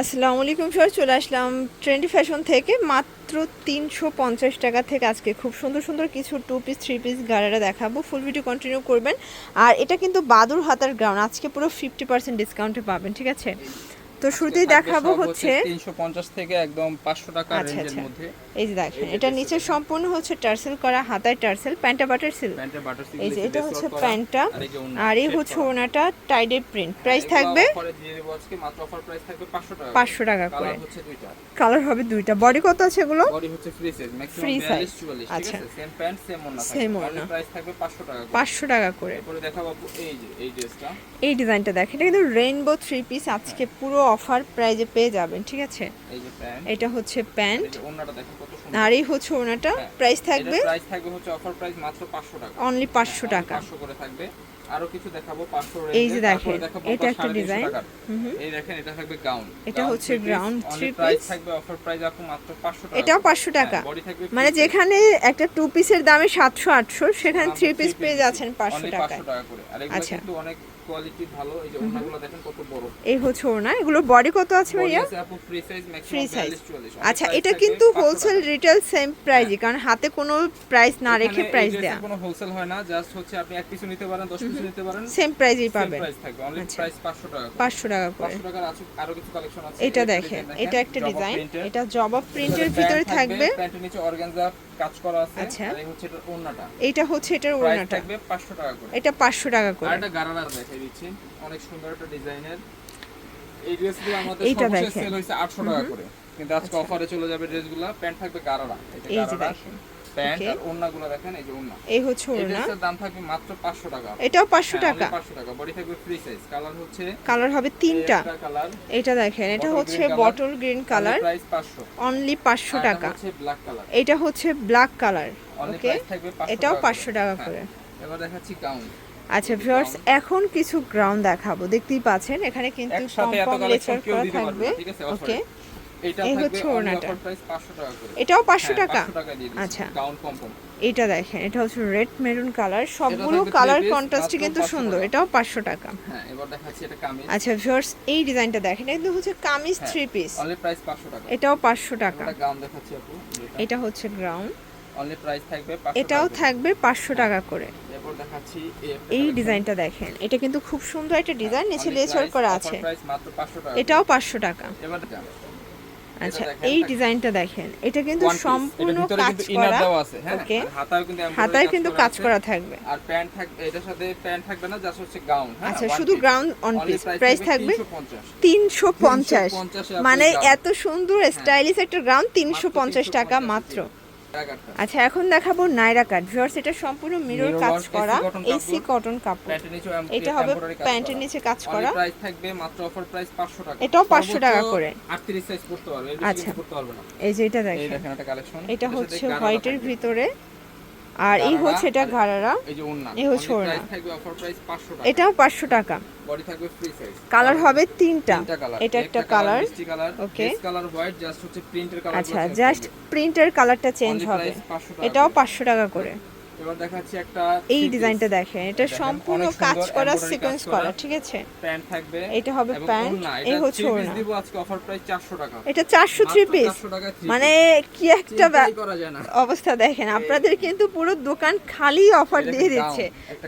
আসসালামু আলাইকুম স্যার, চলে আসলাম ট্রেন্ডি ফ্যাশন থেকে। মাত্র তিনশো পঞ্চাশ টাকা থেকে আজকে খুব সুন্দর সুন্দর কিছু টু পিস থ্রি পিস গাড়ারা দেখাবো। ফুল ভিডিও কন্টিনিউ করবেন। আর এটা কিন্তু বাদুর হাতার গ্রাউন্ড আজকে পুরো ফিফটি পার্সেন্ট ডিসকাউন্টে পাবেন, ঠিক আছে? তো শুরুতেই দেখাবো হচ্ছে তিনশো পঞ্চাশ থেকে একদম পাঁচশো টাকা আচ্ছা, রেঞ্জের আচ্ছা। মধ্যে। এই যে দেখেন এটা নিচে সম্পূর্ণ হচ্ছে টার্সেল করা হাতায় টার্সেল প্যান্টা বাটার সিল এই যে এটা হচ্ছে প্যান্টটা আর এই হচ্ছে ওনাটা টাইডের প্রিন্ট। প্রাইস থাকবে এ দিয়ে দেবো আজকে মাত্র অফার প্রাইস থাকবে 500 টাকা পাঁচশো টাকা করে। কালার হচ্ছে দুইটা। কালার হবে দুইটা। বডি কত আছে এগুলো? বডি হচ্ছে ফ্রি সাইজ ম্যাক্সিমাম Free 42 44 ঠিক আচ্ছা। আছে? সেম প্যান্ট সেম ওড়না Same ওড়না। প্রাইস থাকবে 500 টাকা করে। পাঁচশো টাকা করে। এরপরে দেখাবো এই যে এই ড্রেসটা এই ডিজাইনটা দেখেন এটা কিন্তু রেইনবো থ্রি পিস আজকে পুরো অফার প্রাইজে পেয়ে যাবেন ঠিক আছে? এটা হচ্ছে প্যান্ট। আর এই হচ্ছে ওনাটা হ্যাঁ, প্রাইস থাকবে প্রাইস থাকবে হচ্ছে অফার প্রাইস মাত্র 500 টাকা। অনলি পাঁচশো হ্যাঁ, টাকা। 500 করে থাকবে। আরও কিছু দেখাবো 500 এই যে দেখেন, এটা একটা ডিজাইন। এই দেখেন এটা থাকবে গাউন। এটা হচ্ছে থাকবে অফার প্রাইস আপু মাত্র 500 টাকা। এটাও পাঁচশো টাকা। মানে যেখানে একটা টু পিসের দামে সাতশো আটশো সেখানে থ্রি পিস পেয়ে যাচ্ছেন পাঁচশো 500 টাকা আচ্ছা। অনেক কোয়ালিটি ভালো এই যে ওড়নাগুলো দেখেন কত বড়। এই হচ্ছে ওনা এগুলো বডি কত আছে ভাইয়া? ফ্রি সাইজ ফ্রি সাইজ আচ্ছা এটা কিন্তু হোলসেল রিটেল সেম প্রাইজই কারণ হাতে কোনো প্রাইস না রেখে প্রাইস দেয়া। কোনো হোলসেল হয় না জাস্ট হচ্ছে আপনি এক পিস নিতে পারেন 10 পিস নিতে পারেন সেম প্রাইজই পাবেন। প্রাইস থাকবে অনলি আচ্ছা। প্রাইস 500 টাকা করে। পাঁচশো টাকা করে। 500 টাকার আছে আরও কিছু কালেকশন আছে এটা দেখেন এটা একটা ডিজাইন। এটা জবা প্রিন্টের ভিতরে থাকবে প্যান্টের নিচে অর্গানজা কাজ করা আছে আচ্ছা। আর হচ্ছে এটা ওড়নাটা। এটা হচ্ছে এটার ওড়নাটা। থাকবে 500 টাকা করে। এটা পাঁচশো টাকা আর করে একটা গারারা দেখাই দিচ্ছি। অনেক সুন্দর একটা ডিজাইনের। এই ড্রেসগুলো আমাদের সর্বশেষ সেল হয়েছে 800 টাকা করে। কিন্তু আজকে অফারে চলে যাবে ড্রেসগুলো। প্যান্ট থাকবে গারারা। এটা এই যে দেখেন। প্যান্ট আর ওড়নাগুলো দেখেন এই যে ওড়না। এই হচ্ছে ওড়না। ড্রেসের দাম থাকবে মাত্র 500 টাকা। এটাও পাঁচশো হ্যাঁ, টাকা। 500 টাকা। বডি থাকবে ফ্রি সাইজ কালার হচ্ছে কালার হবে তিনটা। এটা দেখেন এটা হচ্ছে bottle green colour price 500 only পাঁচশো। আর এটা টাকা। ব্ল্যাক কালার এটা হচ্ছে ব্ল্যাক কালার ওকে প্রাইস 500 এটাও টাকা পাঁচশো টাকা হ্যাঁ। করে। এবার দেখাচ্ছি গাউন আচ্ছা ভিউয়ার্স এখন কিছু গ্রাউন্ড দেখাবো। দেখতেই পাচ্ছেন এখানে কিন্তু লেচার করা থাকবে। ওকে এটা এই থাকবে হচ্ছে অনলি ওড়নাটা। অফার প্রাইস 500 টাকা করে। এটাও পাঁচশো হ্যাঁ, টাকা? 500 টাকা দিয়ে দিচ্ছি আচ্ছা। এটা দেখেন এটা হচ্ছে রেড মেরুন কালার সবগুলো থাকবে কালার কন্ট্রাস্টই কিন্তু সুন্দর এটাও পাঁচশো টাকা। হ্যাঁ আচ্ছা ভিউয়ার্স এই ডিজাইনটা দেখেন এটা হচ্ছে কামিজ হ্যাঁ, থ্রি পিস 500 টাকা। এটাও পাঁচশো টাকা। এটা হচ্ছে গ্রাউন্ড অনলি প্রাইস থাকবে 500 এটাও করে। থাকবে পাঁচশো টাকা করে। এই ডিজাইনটা দেখেন এটা কিন্তু খুব সুন্দর একটা ডিজাইন নিচে লেচার করা আছে। প্রাইস মাত্র 500 টাকা এটাও পাঁচশো টাকা। আচ্ছা এই ডিজাইনটা দেখেন এটা কিন্তু সম্পূর্ণ কাজ করা হ্যাঁ? ওকে? হাতায় কিন্তু কাজ করা থাকবে। আর প্যান্ট থাকবে এটার সাথে প্যান্ট থাকবে না জাস্ট হচ্ছে গাউন হ্যাঁ আচ্ছা শুধু গাউন অন পিস প্রাইস থাকবে 350 তিনশো পঞ্চাশ। মানে এত সুন্দর স্টাইলিশ একটা গ্রাউন্ড তিনশো পঞ্চাশ টাকা মাত্র। আচ্ছা এখন দেখাবো নাইরা কাট ভিউয়ার্স এটা সম্পূর্ণ মিরর কাজ করা এসি কটন কাপড়। এটা হবে প্যান্টের নিচে কাজ করা। প্রাইস থাকবে মাত্র অফার প্রাইস 500 টাকা। এটাও 500 টাকা করে। 38 সাইজ করতে পারবে আচ্ছা। করতে পারবে না। এই যে এটা এই দেখেন। একটা কালেকশন এটা হচ্ছে হোয়াইটের ভিতরে আর এই হচ্ছে এটা ঘাড়ারা এই যে হচ্ছে ওড়না। প্রাইস থাকবে অফার প্রাইস 500 টাকা। এটাও পাঁচশো টাকা। কালার হবে তিনটা। এটা একটা কালার কালার আচ্ছা জাস্ট প্রিন্টের কালারটা চেঞ্জ হবে। এটাও পাঁচশো টাকা করে। এবার দেখাচ্ছি একটা এই ডিজাইনটা দেখেন এটা সম্পূর্ণ কাজ করা সিকোয়েন্স করা। ঠিক আছে? প্যান্ট থাকবে। এটা হবে প্যান্ট, এই হচ্ছে ওড়না। দিব আজকে অফার প্রাইস 400 টাকা। এটা চারশো থ্রি মাত্র পিস 400 টাকায় three মানে কি একটা অবস্থা দেখেন আপনাদের কিন্তু পুরো দোকান খালি অফার দিয়ে দিচ্ছে।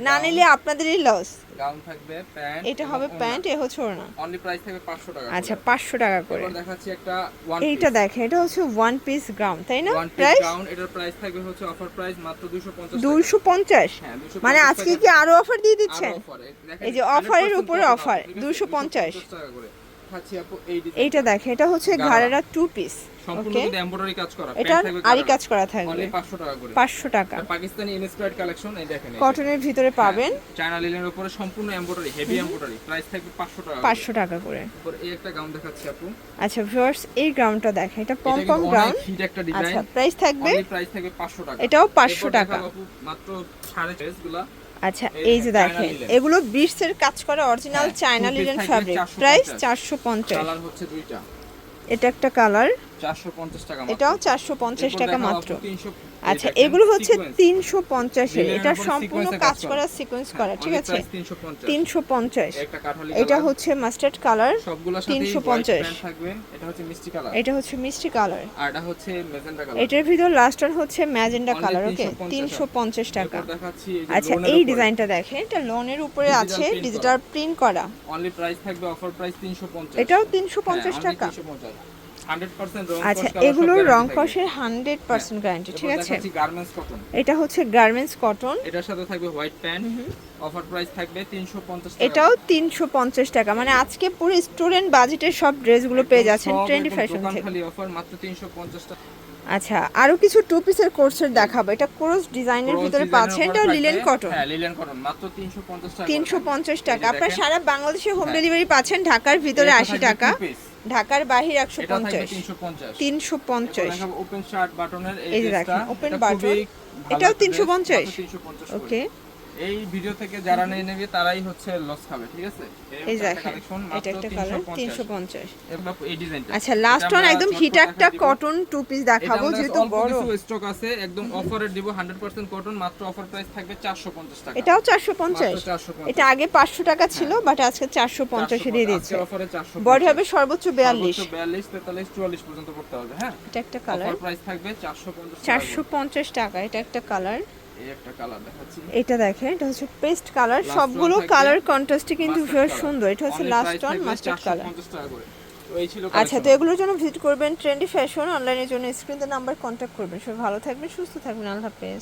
না নিলে আপনাদেরই লস গাউন থাকবে প্যান্ট এটা হবে প্যান্ট এ হচ্ছে ওড়না। অনলি প্রাইস থাকবে 500 টাকা আচ্ছা পাঁচশো টাকা করে। এবার দেখাচ্ছি একটা ওয়ান এইটা দেখেন এটা হচ্ছে ওয়ান পিস গ্রাউন্ড তাই না? প্রাইস গাউন এটার প্রাইস থাকবে হচ্ছে অফার প্রাইস মাত্র 250 টাকা। দুইশো পঞ্চাশ? হ্যাঁ 250 মানে আজকে কি আরও অফার দিয়ে দিচ্ছেন? এই যে offer-এর 100% উপরে আছে? 250 টাকা করে। এইটা দেখেন এটা হচ্ছে। ঘাড়েরা টু পিস সম্পূর্ণ ওকে কিন্তু এমব্রয়ডারি কাজ করা এটা আরি কাজ করা থাকবে। 500 টাকা করে। পাঁচশো টাকা। পাকিস্তানি ইনস্পায়ার্ড কালেকশন এই দেখেন কটনের ভিতরে পাবেন। চায়না লিলের উপরে সম্পূর্ণ এমব্রয়ডারি হেভি এমব্রয়ডারি প্রাইস থাকবে 500 টাকা করে। পাঁচশো টাকা করে। এরপর এই একটা গাউন দেখাচ্ছি আপু। আচ্ছা ভিউয়ার্স এই দেখেন এটা পম পম কিন্তু গ্রাউন্ড হিট একটা ডিজাইন আচ্ছা প্রাইস থাকবে? প্রাইস থাকবে 500 টাকা। এটাও 500 টাকা। মাত্র সাড়ে গুলা। আচ্ছা এই যে দেখেন। এগুলো বিটসের কাজ করা original China linen fabric price চারশো পঞ্চাশ। কালার হচ্ছে দুইটা। এটা একটা কালার 450 টাকা মাত্র এটাও চারশো পঞ্চাশ টাকা মাত্র। আপু 300 এই আচ্ছা এগুলো হচ্ছে তিনশো পঞ্চাশের এটা সম্পূর্ণ কাজ করা। সিকোয়েন্স হ্যাঁ, করা ঠিক আছে? তিনশো পঞ্চাশ। এটা হচ্ছে মাস্টার্ড কালার সবগুলোর সাথেই 350 white pant থাকবে। এটা হচ্ছে মিষ্টি কালার এটার ভিতর লাস্ট ওয়ান হচ্ছে ম্যাজেন্ডা কালার ওকে তিনশো পঞ্চাশ টাকা। আচ্ছা এই ডিজাইনটা দেখেন। এটা লোনের উপরে আছে ডিজিটাল প্রিন্ট করা। অনলি প্রাইস থাকবে অফার প্রাইস 350 এটাও তিনশো পঞ্চাশ হ্যাঁ, টাকা। 350 100% রং আচ্ছা কস কালার এগুলো রং কষের হান্ড্রেড পার্সেন্ট গ্যারান্টি ঠিক আছে? গার্মেন্টস কটন এটা হচ্ছে গার্মেন্টস কটন এটার সাথে থাকবে হোয়াইট প্যান্ট অফার প্রাইস থাকবে 350 টাকা। এটাও তিনশো পঞ্চাশ টাকা। মানে আজকে পুরো স্টুডেন্ট বাজেটের সব ড্রেসগুলো পেয়ে যাচ্ছেন ট্রেন্ডি ফ্যাশন থেকে। খালি অফার মাত্র 350 টাকা। আচ্ছা আরও কিছু টু পিসের কোর্সের দেখাবো। এটা ক্রস ডিজাইনের ভিতরে পাচ্ছেন এটা লিলেন কটন হ্যাঁ লিলেন কটন মাত্র 350 টাকা। তিনশো পঞ্চাশ এই টাকা। যে আপনার সারা বাংলাদেশে হোম হ্যাঁ। ডেলিভারি পাচ্ছেন ঢাকার ভিতরে এটা আশি থাকবে টাকা। two piece। ঢাকার বাহির একশো পঞ্চাশ। তিনশো পঞ্চাশ। ওপেন শার্ট বাটনের এই দেখেন, ওপেন ভালো এটাও তিনশো 350 dress, মাত্র 350 করে। ওকে। এই ভিডিও থেকে যারা নিয়ে নেবে তারাই হচ্ছে লস খাবে ঠিক আছে? এই দেখেন এটা একটা কালার 350 তিনশো এই ডিজাইনটা আচ্ছা লাস্ট ওয়ান একদম হিট একটা কটন টু পিস দেখাবো যেহেতু বড়। কিছু স্টক আছে একদম অফারে দিব 100% কটন মাত্র অফার প্রাইস থাকবে 450 টাকা। এটাও চারশো পঞ্চাশ। মাত্র 450 এটা আগে পাঁচশো টাকা ছিল বাট আজকে চারশো পঞ্চাশে দিয়ে দিচ্ছে। অফারে 450 বডি হবে সর্বোচ্চ বিয়াল্লিশ। 42 43 44 পর্যন্ত পড়তে হবে হ্যাঁ। এটা একটা কালার অফার প্রাইস থাকবে 450 চারশো পঞ্চাশ টাকা এটা একটা কালার এটা দেখেন এটা হচ্ছে পেস্ট কালার সবগুলো কালার কন্ট্রাস্টে কিন্তু ভীষণ সুন্দর। এটা হচ্ছে লাস্ট অন মাস্টার্ড কালার 450 টাকা করে। তো এই ছিল আচ্ছা তো। এগুলোর জন্য ভিজিট করবেন ট্রেন্ডি ফ্যাশন অনলাইনের জন্য স্ক্রিনতে নাম্বার কন্ট্যাক্ট করবেন। সবাই ভালো থাকবেন সুস্থ থাকবেন। আল্লাহ হাফেজ।